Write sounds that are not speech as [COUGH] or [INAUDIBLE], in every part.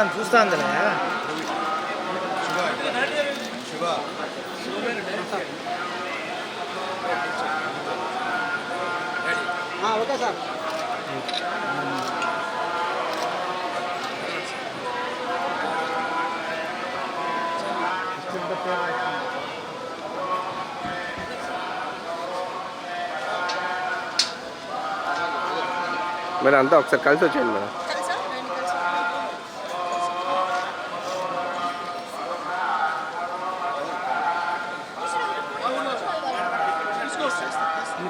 Madam చూస్తా అందులో okay sir. మరి అంతా ఒకసారి కలిసి వచ్చేయండి మేడం కలిసా రండి కలిసి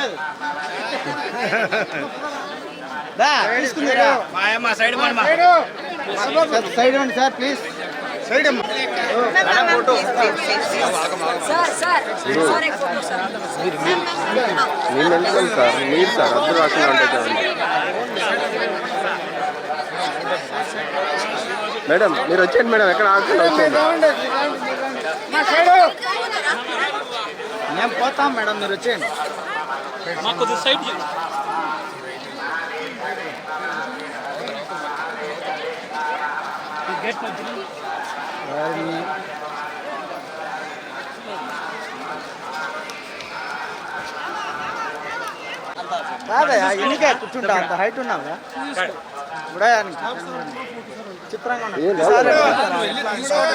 [LAUGHS] సైడ్ ఇవ్వండి సార్ ప్లీజ్. సైడ్ మీరు సార్ మీరు సార్ రాకుండా మేడం మీరు వచ్చేయండి మేడం ఎక్కడ ఆకుండా వచ్చేయండి. మేము పోతాం మేడం మీరు వచ్చేయండి. ఎవరిని? కాదయ్యా ఎన్నికే కూర్చుంటా అంత హైట్ ఉన్నావా ఇప్పుడే చిత్రంగా ఉన్నా. ఏం లేదు. ఈసారి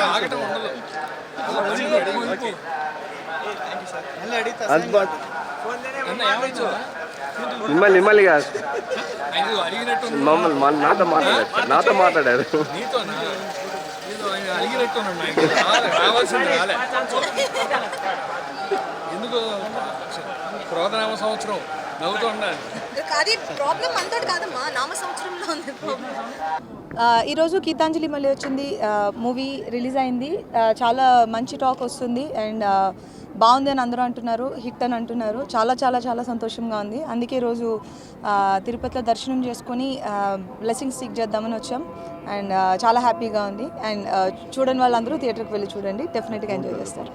మళ్ళీ అడిగితా అందుబాటు మిమ్మల్ని మిమ్మల్ని కాదు. మమ్మల్ని మన- నాతో మాట్లాడారు. నాతో మాట్లాడారు. ఎందుకు? క్రోధనామ సంవత్సరం నవ్వుతూ ఉండాలి. అది ప్రాబ్లం మనతోటి కాదమ్మా. నామ సంవత్సరంలో ఉంది ప్రాబ్లం ఆ, ఈరోజు గీతాంజలి మళ్ళీ వచ్చింది. మూవీ రిలీజ్ అయింది. చాలా మంచి టాక్ వస్తుంది. అండ్ బాగుంది అని అందరూ అంటున్నారు హిట్ అని అంటున్నారు. చాలా చాలా చాలా సంతోషంగా ఉంది. అందుకే ఈరోజు తిరుపతిలో దర్శనం చేసుకొని బ్లెస్సింగ్స్ సీక్ చేద్దామని వచ్చాం. అండ్ చాలా హ్యాపీగా ఉంది. అండ్ చూడని వాళ్ళందరూ థియేటర్కి వెళ్ళి చూడండి. డెఫినెట్గా ఎంజాయ్ చేస్తారు.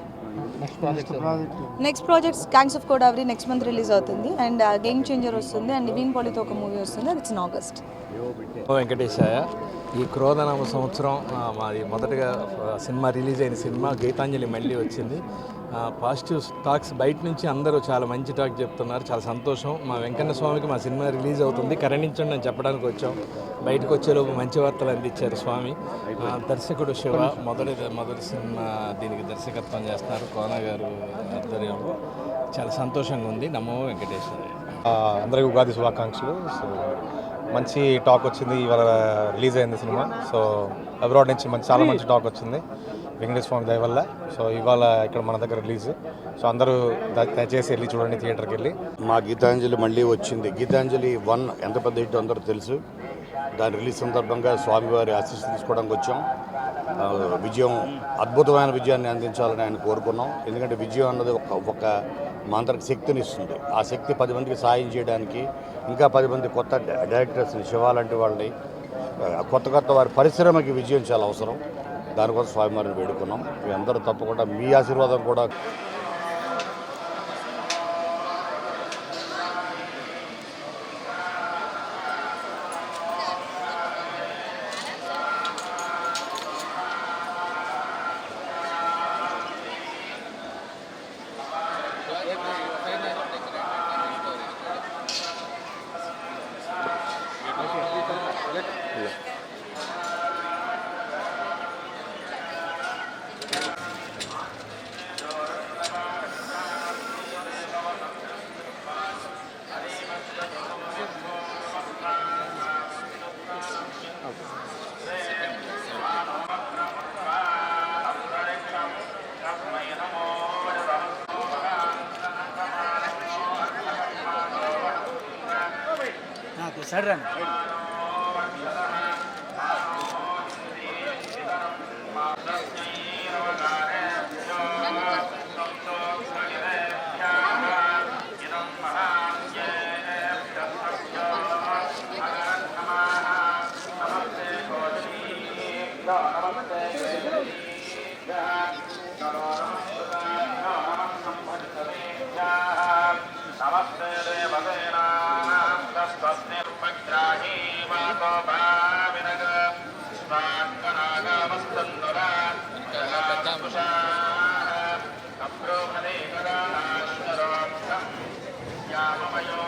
Next projects gangs of Godavari next month release అవుతుంది. అండ్ గేమ్ చేంజర్ వస్తుంది. అండ్ నివీన్ పాలితో ఒక మూవీ వస్తుంది. అది ఇట్స్ ఇన్ ఆగస్ట్ ఓ వెంకటేశాయ. ఈ క్రోధనామ సంవత్సరం మాది మొదటగా సినిమా రిలీజ్ అయిన సినిమా గీతాంజలి మళ్ళీ వచ్చింది. పాజిటివ్ టాక్స్ బయట నుంచి అందరూ చాలా మంచి టాక్ చెప్తున్నారు. చాలా సంతోషం. మా వెంకన్న స్వామికి మా సినిమా రిలీజ్ అవుతుంది. కరణించండి అని చెప్పడానికి వచ్చాం. బయటకు వచ్చేలోపు మంచి వార్తలు అందించారు స్వామి. దర్శకుడు శివ మొదటి మొదటి సినిమా దీనికి దర్శకత్వం చేస్తున్నారు. కోన గారు ఆధ్వర్యంలో. చాలా సంతోషంగా ఉంది. నమో వెంకటేశ్వర అందరికీ ఉగాది శుభాకాంక్షలు. సో మంచి టాక్ వచ్చింది ఇవాళ రిలీజ్ అయింది సినిమా. సో అబ్రాడ్ నుంచి మంచి చాలా మంచి టాక్ వచ్చింది వెంకటేశ్వర స్వామి దయ వల్ల. సో ఇవాళ ఇక్కడ మన దగ్గర రిలీజ్. సో అందరూ దయచేసి వెళ్ళి చూడండి థియేటర్కి వెళ్ళి. మా గీతాంజలి మళ్ళీ వచ్చింది. గీతాంజలి వన్ ఎంత పెద్ద హిట్ అందరూ తెలుసు. దాని రిలీజ్ సందర్భంగా స్వామివారి ఆశీస్సు తీసుకోవడానికి వచ్చాం. విజయం అద్భుతమైన విజయాన్ని అందించాలని ఆయన కోరుకున్నాం. ఎందుకంటే విజయం అన్నది ఒక ఒక మాంత్రిక శక్తిని ఇస్తుంది. ఆ శక్తి పది మందికి సాయం చేయడానికి ఇంకా పది మంది కొత్త డైరెక్టర్స్ని శివాలంటి లాంటి వాళ్ళని కొత్త కొత్త వారి పరిశ్రమకి విజయం చాలా అవసరం. దానికోసం స్వామివారిని వేడుకున్నాం. మీ అందరూ తప్పకుండా మీ ఆశీర్వాదం కూడా Iya. Nah, aku Sarran. నమస్తే దేవసేనాస్తస్మిర్మగ్రాహీ మాతో భావినగ స్వాంగనాగమస్తందురా జగాపుషా అబ్రోహదే గదానాశ్వరోక్షం యామమయో